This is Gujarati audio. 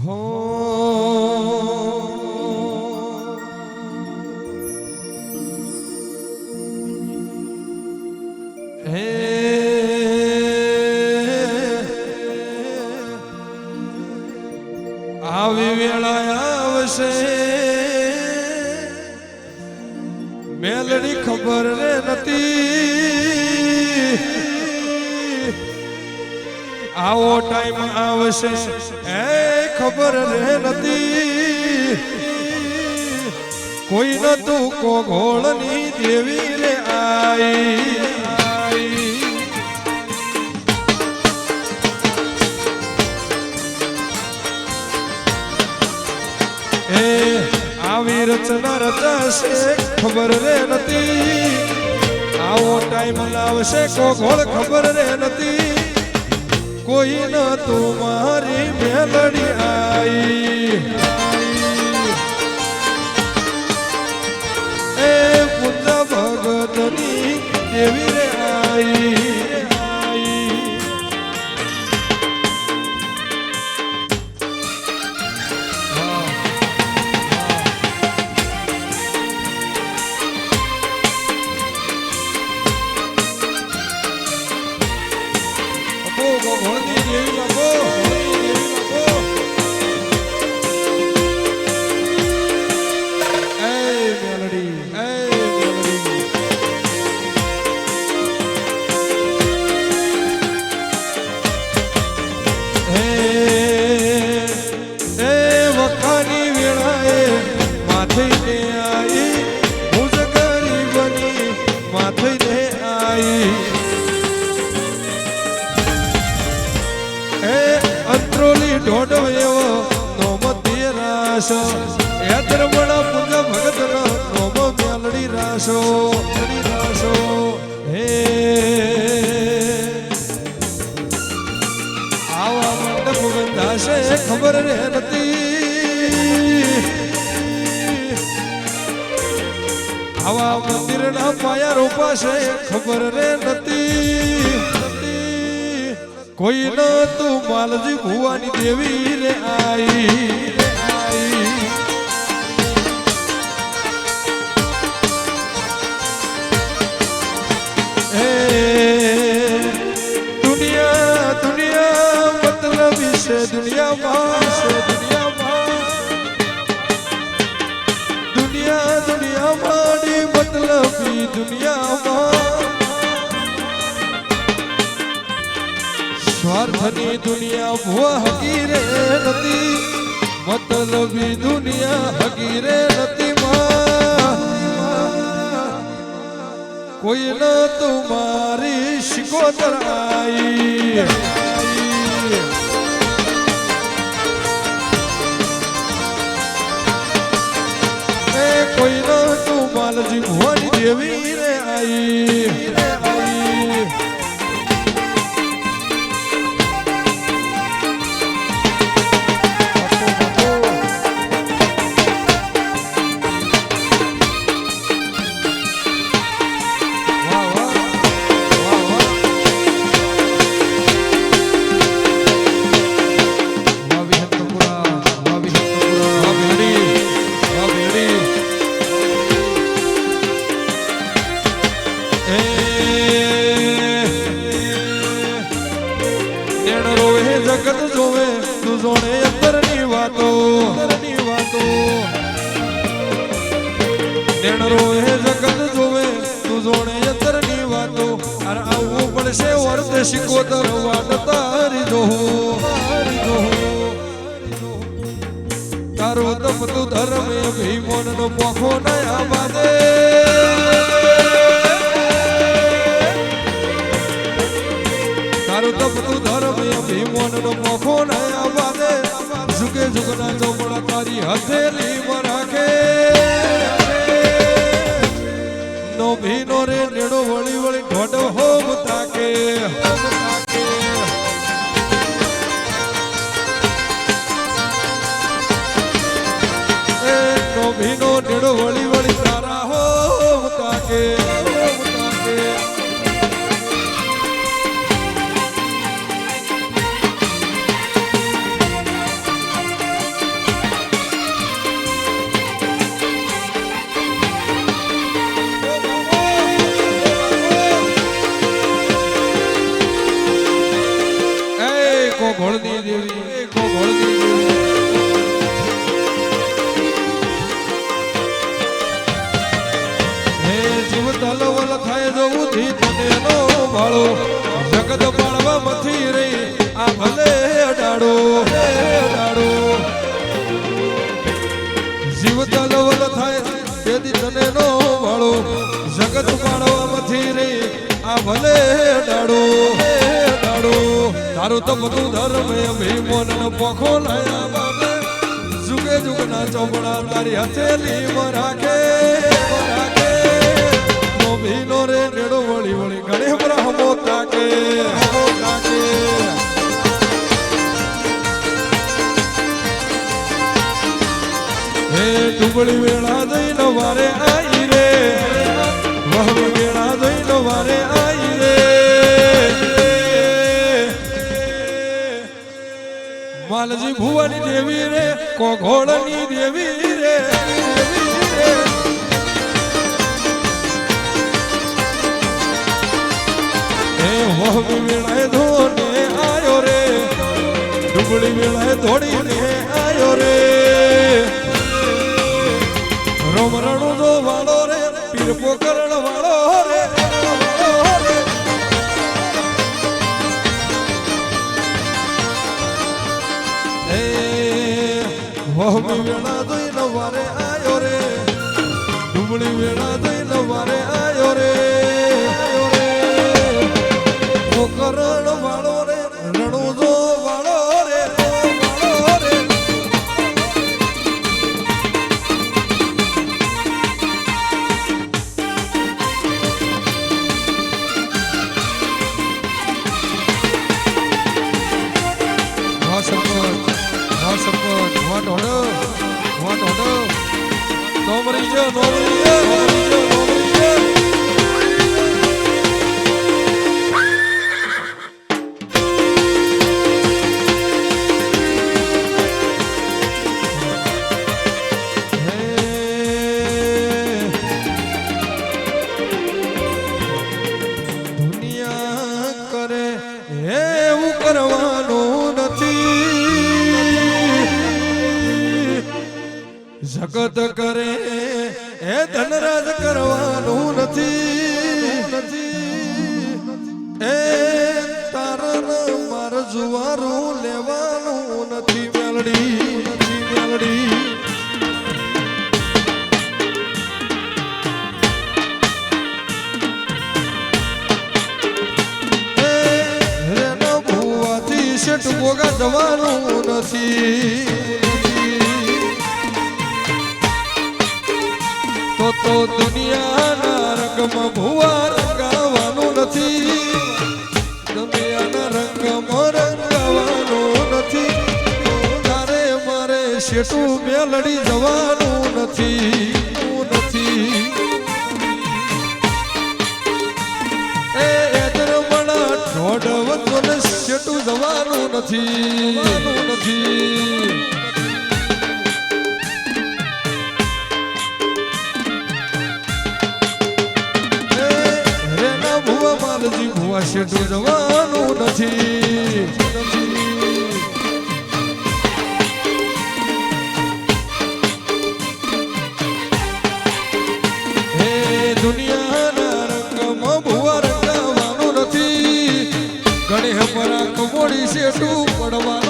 આવી વેળા આવશે. મેલડી ખબર રે નથી. આવો ટાઈમ આવશે. એ ખબર રે નથી કોઈ નતું કોઘોળની દેવી રે આઈ આઈ એ આવી રચના રચાશે ખબર રે નથી આવો ટાઈમ લાવશે કોગોળ ખબર રે નથી કોઈ ન તુમારી મેલડી આઈ. એ પુત્ર ભગતની દેવી રે માથઈને આઈ હું જ ગરીબની માથઈને આઈ એ અંત્રોલી ઢોઢો એવો નોમ રાસ એ ધર્મણા પૂજા ભગત નોમ મેલડી રાસો રાસો હે. આવા મંડપ બંધાશે, ખબર રે નથી મંદિરના પાયા રોપાશે ખબર રે નથી. કોઈ ન તું માલજી ભુવાની દેવી રે આઈ દુનિયા દુનિયા, મતલબ છે દુનિયામાં દુનિયામાં સ્વાર્થની દુનિયા ભુવા હકીરે નથી મતલબી દુનિયા હકીરે નથી માં કોઈ ન તુમારી શિકોતર આઈ એ કોઈ ન તું માલજી ભુવાની આઈ રે આઈ વાટ તારી જોહું તારી જોહું તારો તપ તું ધર્મ એ ભીમોન નો પોખો નયા બાદે તારું તપ તું ધર્મ એ ભીમોન નો પોખો નયા બાદે ઝુકે ઝુકના ચોપડા તારી હથેલી માં રાખે. નો ભીનો રે નેડો વળી વળી ઢોઢ હોમ તાકે ભીનો નેડો વળી વળી સારા હોમ તાકે વાળો જગત ઉપાડો મથી રે, આ ભલે ડાડો ડાડો તારું તો બધું ધર્મ ભીમોન પોખો લાયા બાબે જુગે જુગના ચોપડા તારી હથેલી રાખે ભીનો રે રેડો વળી વળી ગળે બ્રહ્મો તાકે તાકે હે ડુબળી વેળા દઈ નવારે આય માલજી ભુવાની દેવી રે કોઘોળની દેવી રે. હે હો વેળાએ ધોને આયો રે ડુબળી વેળાએ ધોડીને આયો રે. રોમ રણુ જો વાળો રે પીર પોકરણ વહમી વેળા દઈ નવારે આયો રે ડુબળી વેળા કરવાનું નથી. જગત કરે, એ ધનરાજ કરવાનું નથી. એ તારણ માર જુવારું લેવાનું નથી, મેલડી. નથી મેલડી. જવાનું નથી. તો તો દુનિયાના રંગમાં ભુવા રંગાવાનું નથી. દુનિયાના રંગમાં રંગાવાનું નથી. તારે મારે શેઠું મેલડી જવાનું નથી. નથી નથી નથી. ભુવા શેઠું જવાનું નથી. શેઠું પડવાનું